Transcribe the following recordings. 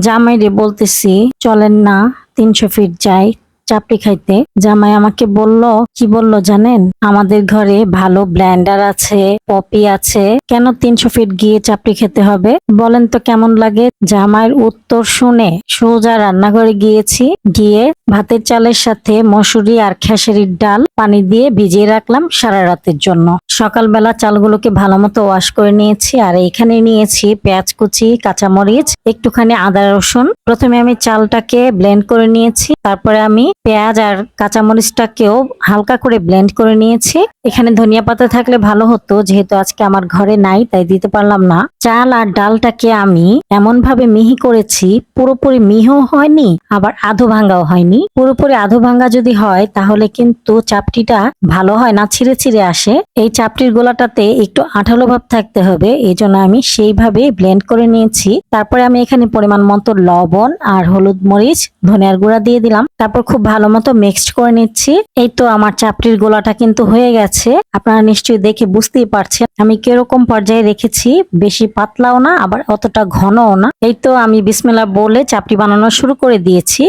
জামাইরে বলতেছি চলেন না তিনশো ফিট যাই। চাপড়ি খাইতে। জামাই আমাকে বলল, কি বলল জানেন? আমাদের ঘরে ভালো ব্ল্যান্ডার আছে পপি আছে। কেন তিনশো ফিট গিয়ে চাপড়ি খেতে হবে? বলেন তো কেমন লাগে? জামাইয়ের উত্তর শুনে সোজা রান্নাঘরে গিয়েছি। গিয়ে ভাতের চালের সাথে মসুরি আর খেসারির ডাল পানি দিয়ে ভিজিয়ে রাখলাম সারা রাতের জন্য। সকালবেলা চালগুলোকে ভালো মতো ওয়াশ করে নিয়েছি আর এখানে নিয়েছি পেঁয়াজ কুচি, কাঁচামরিচ, একটুখানি আদা রসুন। প্রথমে আমি চালটাকে ব্লেন্ড করে নিয়েছি। তারপরে আমি পেঁয়াজ আর কাঁচামরিচটাকেও হালকা করে ব্লেন্ড করে নিয়েছি। এখানে ধনিয়া পাতা থাকলে ভালো হতো, যেহেতু আজকে আমার ঘরে নাই, তাই দিতে পারলাম না। চাল আর ডালটাকে আমি এমন ভাবে মিহি করেছি, পুরোপুরি মিহিও হয়নি, আবার আধো ভাঙ্গাও হয়নি। পুরোপুরি আধো ভাঙ্গা যদি হয়, তাহলে কিন্তু চাপটিটা ভালো হয় না, ছিঁড়ে ছিঁড়ে আসে। এই চাপটির গোলাটাতে একটু আঠালো ভাব থাকতে হবে, এই জন্য আমি সেইভাবে ব্লেন্ড করে নিয়েছি। তারপরে আমি এখানে পরিমাণ মতো লবণ আর হলুদ মরিচ, ধনিয়ার গুঁড়া দিয়ে দিলাম। তারপর খুব ভালো মতো মিক্সড করে নিচ্ছি। এই তো আমার চাপটির গোলাটা কিন্তু হয়ে গেছে। আপনারা নিশ্চয়ই দেখে বুঝতেই পারছেন। আমি কীরকম পর্যায়ে রেখেছি, বেশি পাতলাও না, আবার অতটা ঘনও না। এই তো আমি বিসমিল্লা বলে চাপটি বানানো শুরু করে দিয়েছি।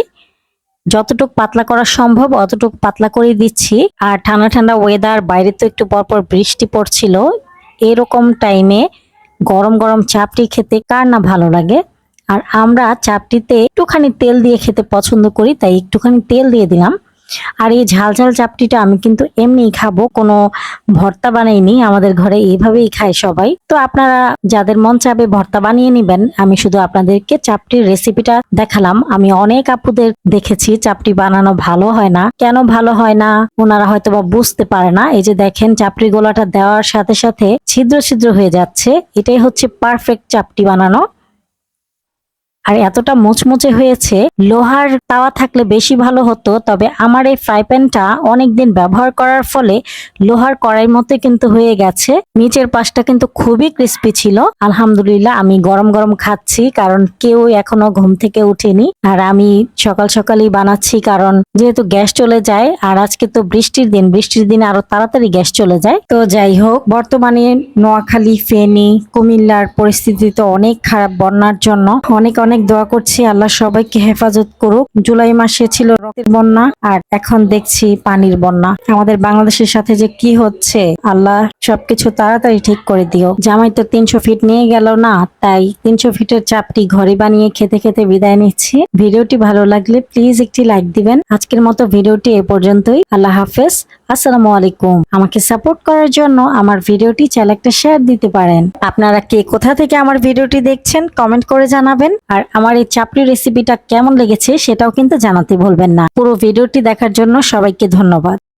যতটুক পাতলা করা সম্ভব অতটুক পাতলা করে দিচ্ছি। আর ঠান্ডা ঠান্ডা ওয়েদার বাইরে তো একটু পরপর বৃষ্টি পড়ছিল। এরকম টাইমে গরম গরম চাপটি খেতে কার না ভালো লাগে? আর আমরা চাপটিতে একটুখানি তেল দিয়ে খেতে পছন্দ করি, তাই একটুখানি তেল দিয়ে দিলাম। আর এই ঝাল ঝাল চাপটিটা আমি কিন্তু এমনি খাব, কোনো ভর্তা বানাইনি, আমাদের ঘরে এইভাবেই খায় সবাই। তো আপনারা যাদের মন চাবে ভর্তা বানিয়ে নিবেন, আমি শুধু আপনাদেরকে চাপটির রেসিপিটা দেখালাম। আমি অনেক আপুদের দেখেছি, চাপটি বানানো ভালো হয় না। কেন ভালো হয় না? ওনারা হয়তো বা বুঝতে পারে না। এই যে দেখেন, চাপটি গোলাটা দেওয়ার সাথে সাথে ছিদ্র ছিদ্র হয়ে যাচ্ছে। এটাই হচ্ছে পারফেক্ট চাপটি বানানো। আর এতটা মুচমুচে হয়েছে, লোহার তাওয়া থাকলে বেশি ভালো হতো, তবে আমার এই ফ্রাই প্যানটা অনেকদিন ব্যবহার করার ফলে লোহার কড়াই মতো কিন্তু হয়ে গেছে। নিচের পাশটা কিন্তু খুবই ক্রিস্পি ছিল। আলহামদুলিল্লাহ আমি গরম গরম খাচ্ছি, কারণ কেউ এখনও ঘুম থেকে উঠেনি আর আমি সকাল সকালই বানাচ্ছি, কারণ যেহেতু গ্যাস চলে যায়, আর আজকে তো বৃষ্টির দিন, বৃষ্টির দিনে আরও তাড়াতাড়ি গ্যাস চলে যায়। তো যাই হোক, বর্তমানে নোয়াখালী, ফেনী, কুমিল্লার পরিস্থিতি তো অনেক খারাপ বন্যার জন্য। অনেক অনেক দোয়া করছি। আল্লাহ সবাইকে হেফাজত করুক। জুলাই মাসে ছিল রক্তের বন্যা আর এখন দেখছি পানির বন্যা। আমাদের বাংলাদেশের সাথে যে কি হচ্ছে, আল্লাহ সবকিছু তাড়াতাড়ি ঠিক করে দিও। জামাই তো তিনশো ফিট নিয়ে গেল না, তাই তিনশো ফিটের চাপটি ঘরে বানিয়ে খেতে খেতে বিদায় নিচ্ছি। ভিডিওটি ভালো লাগলে প্লিজ একটি লাইক দিবেন। আজকের মতো ভিডিওটি এ পর্যন্তই। আল্লাহ হাফেজ। আসসালামু আলাইকুম। আমাকে সাপোর্ট করার জন্য আমার ভিডিওটি একটা শেয়ার দিতে পারেন। আপনারা কে কোথা থেকে আমার ভিডিওটি দেখছেন কমেন্ট করে জানাবেন। আর আমার এই চাপড়ি রেসিপিটা কেমন লেগেছে, সেটাও কিন্তু জানাতে ভুলবেন না। পুরো ভিডিওটি দেখার জন্য সবাইকে ধন্যবাদ।